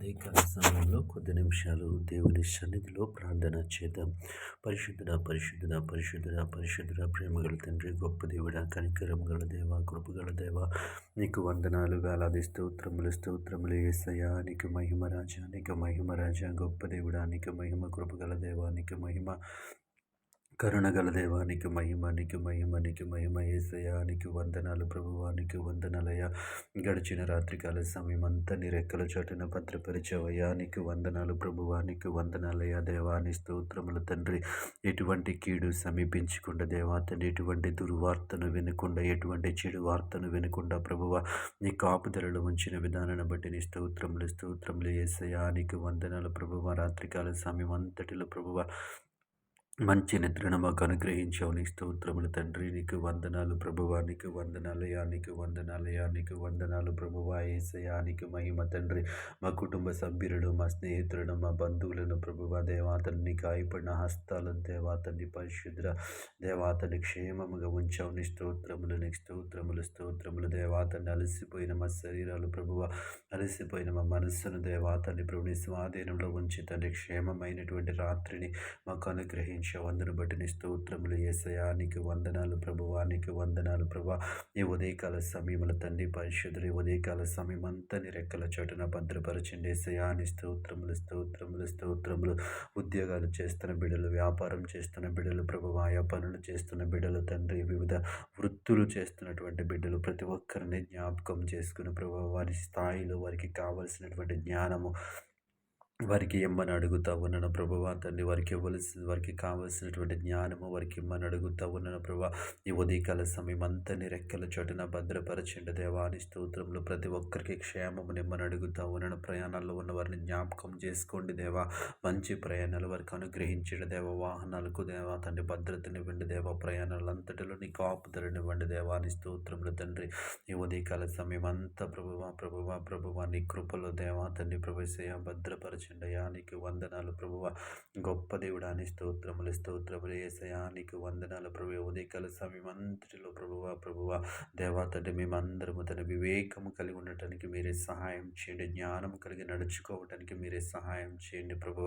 ఉదయకాల సమయంలో కొద్ది నిమిషాలు దేవుని సన్నిధిలో ప్రార్థన చేద్దాం. పరిశుద్ధుడ పరిశుద్ధుడ పరిశుద్ధుడ పరిశుద్ధుడ ప్రేమగల తండ్రి గొప్ప దేవుడ కనికరం గల దేవ కృపగల దేవ నీకు వందనాలు వేలాది స్తోత్రములు స్తోత్రములు ఏసయ్యా నీకు మహిమ రాజా నీకు మహిమ రాజా గొప్ప దేవుడా నీకు మహిమ కృపగల దేవ నీకు మహిమ కరుణగల దేవానికి మహిమానికి మహిమానికి మహిమ ఏసయానికి వందనాలు ప్రభువానికి వందనాలయ గడిచిన రాత్రికాల సమయం అంతా నీ రెక్కల చోటున భద్రపరిచవయానికి వందనాలు ప్రభువానికి వందనాలయ దేవాని స్తోత్రముల తండ్రి ఎటువంటి కీడు సమీపించకుండా దేవా తండ్రి ఎటువంటి దుర్వార్తను వినకుండా ఎటువంటి చెడు వార్తను వినకుండా ప్రభువ నీ కాపుదలలో ఉంచిన విధానాన్ని బట్టి నీ స్తోత్రములు స్తోత్రములు ఏసయానికి వందనాలు ప్రభువ. రాత్రికాల సమయం అంతటిలో ప్రభువ మంచి నిద్రను మాకు అనుగ్రహించావు. నీ స్తోత్రములు తండ్రి. నీకు వందనాలు ప్రభువానికి వందనాలయానికి వందనాలయానికి వందనాలు ప్రభువా. ఏసయానికి మహిమ తండ్రి. మా కుటుంబ సభ్యులను మా స్నేహితులను మా బంధువులను ప్రభువా దేవాతని గాయపడిన హస్తాలను దేవాతని పరిశుద్ర దేవాతని క్షేమముగా ఉంచావు. నీ స్తోత్రములు నీ స్తోత్రములు స్తోత్రములు దేవాతని అలసిపోయిన మా శరీరాలు ప్రభువ అలసిపోయిన మా మనస్సును దేవాతని ప్రభుని స్వాధీనంలో ఉంచి తండ్రి క్షేమమైనటువంటి రాత్రిని మాకు అనుగ్రహించి. వందను బట్టి నీ స్తోత్రములు ఏసయానికి వందనాలు ప్రభువానికి వందనాలు ప్రభా. ఈ ఉదయకాల సమయముల తండ్రి పరిశుద్ధులు ఈ ఉదయకాల సమయం అంతా నీ రెక్కల చోటున భద్రపరచండి ఏసయాని స్తోత్రములు స్తోత్రములు స్తోత్రములు. ఉద్యోగాలు చేస్తున్న బిడ్డలు వ్యాపారం చేస్తున్న బిడ్డలు ప్రభు. ఆయా పనులు చేస్తున్న బిడ్డలు తండ్రి. వివిధ వృత్తులు చేస్తున్నటువంటి బిడ్డలు ప్రతి ఒక్కరిని జ్ఞాపకం చేసుకుని ప్రభు. వారి స్థాయిలో వారికి కావలసినటువంటి జ్ఞానము వారికి ఇమ్మని అడుగుతా ఉన్నాను ప్రభువా తండ్రి వారికి ఇవ్వలసిన వారికి కావలసినటువంటి జ్ఞానము వారికి ఇమ్మని అడుగుతా ఉన్నాను ప్రభా ఈ ఉదయకాల సమయం అంతని రెక్కల చోటున భద్రపరచండి దేవాని స్తోత్రంలో ప్రతి ఒక్కరికి క్షేమము నిమ్మని అడుగుతా ఉన్నాను ప్రయాణాల్లో ఉన్న వారిని జ్ఞాపకం చేసుకోండి దేవా మంచి ప్రయాణాలు వారికి అనుగ్రహించండి దేవ వాహనాలకు దేవా తండ్రి భద్రతనివ్వండి దేవ ప్రయాణాలంతటిలో నీ కాపుదలనివ్వండి దేవాని స్తోత్రంలో తండ్రి ఈ ఉదయకాల సమయం అంతా ప్రభువా ప్రభువా ప్రభువా నీ కృపలో దేవా తండ్రి ప్రవేశ భద్రపరచ చేసిండయానికి వందనాలు ప్రభువ. గొప్ప దేవుడాని స్తోత్రములు స్తోత్రములు ఏసయానికి వందనాలు ప్రభు ఉదయకాల సమయమంతటిలో ప్రభువ ప్రభువ. దేవాతటి మేమందరము తన వివేకము కలిగి ఉండటానికి మీరే సహాయం చేయండి. జ్ఞానం కలిగి నడుచుకోవటానికి మీరే సహాయం చేయండి ప్రభువ.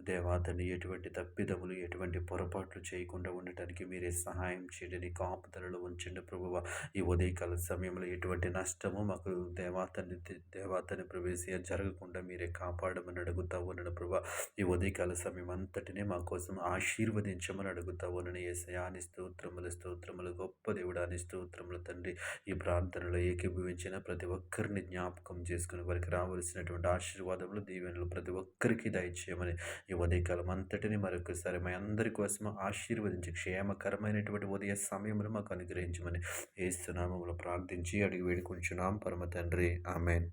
దేవాతని ఎటువంటి తప్పిదములు ఎటువంటి పొరపాట్లు చేయకుండా ఉండటానికి మీరే సహాయం చేయండి. నీ కాపుదలలో ఉంచండి ప్రభువ. ఈ ఉదయకాల సమయంలో ఎటువంటి నష్టము మాకు దేవాతని దేవాతని ప్రవేశ జరగకుండా మీరే కాపాడమని అడుగు అడుగుతా ఉన్నాను ప్రభా. ఈ ఉదయకాల సమయం అంతటినే మా కోసం ఆశీర్వదించమని అడుగుతా ఉన్నాను ఏసయాని స్తోత్రములు స్తోత్రములు గొప్ప దేవుడాని స్తోత్రములు తండ్రి. ఈ ప్రార్థనలో ఏకీభవించిన ప్రతి ఒక్కరిని జ్ఞాపకం చేసుకుని వారికి రావలసినటువంటి ఆశీర్వాదములు దీవెనలు ప్రతి ఒక్కరికి దయచేయమని ఈ ఉదయకాలం అంతటిని మరొకసారి మా అందరి కోసం ఆశీర్వదించి క్షేమకరమైనటువంటి ఉదయ సమయంలో మాకు అనుగ్రహించమని ఏస్తున్నామములు ప్రార్థించి అడిగి వేడుకుంటున్నాం పరమ తండ్రి. ఆమెన్.